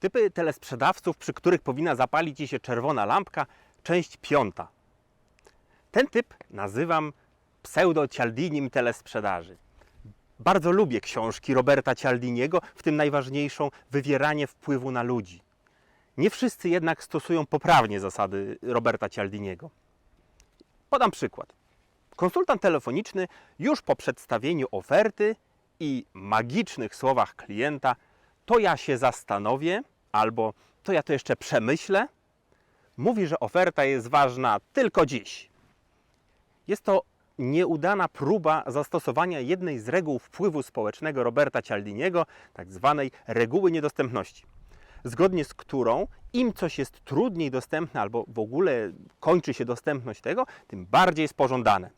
Typy telesprzedawców, przy których powinna zapalić się czerwona lampka, część piąta. Ten typ nazywam pseudo-cialdinim telesprzedaży. Bardzo lubię książki Roberta Cialdiniego, w tym najważniejszą Wywieranie wpływu na ludzi. Nie wszyscy jednak stosują poprawnie zasady Roberta Cialdiniego. Podam przykład. Konsultant telefoniczny już po przedstawieniu oferty i magicznych słowach klienta to ja się zastanowię albo to ja to jeszcze przemyślę, mówi, że oferta jest ważna tylko dziś. Jest to nieudana próba zastosowania jednej z reguł wpływu społecznego Roberta Cialdiniego, tak zwanej reguły niedostępności, zgodnie z którą im coś jest trudniej dostępne albo w ogóle kończy się dostępność tego, tym bardziej jest pożądane.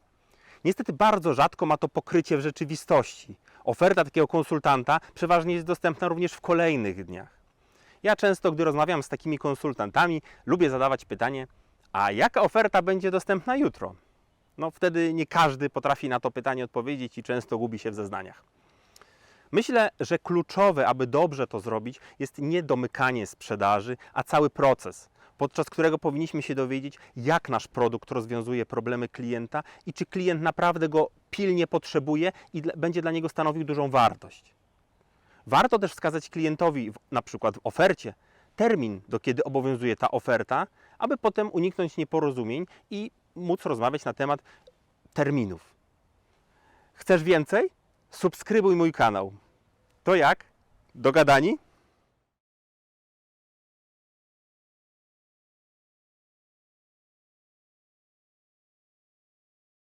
Niestety bardzo rzadko ma to pokrycie w rzeczywistości. Oferta takiego konsultanta przeważnie jest dostępna również w kolejnych dniach. Ja często, gdy rozmawiam z takimi konsultantami, lubię zadawać pytanie: a jaka oferta będzie dostępna jutro? No wtedy nie każdy potrafi na to pytanie odpowiedzieć i często gubi się w zeznaniach. Myślę, że kluczowe, aby dobrze to zrobić, jest nie domykanie sprzedaży, a cały proces, podczas którego powinniśmy się dowiedzieć, jak nasz produkt rozwiązuje problemy klienta i czy klient naprawdę go pilnie potrzebuje i będzie dla niego stanowił dużą wartość. Warto też wskazać klientowi, na przykład w ofercie, termin, do kiedy obowiązuje ta oferta, aby potem uniknąć nieporozumień i móc rozmawiać na temat terminów. Chcesz więcej? Subskrybuj mój kanał. To jak? Dogadani?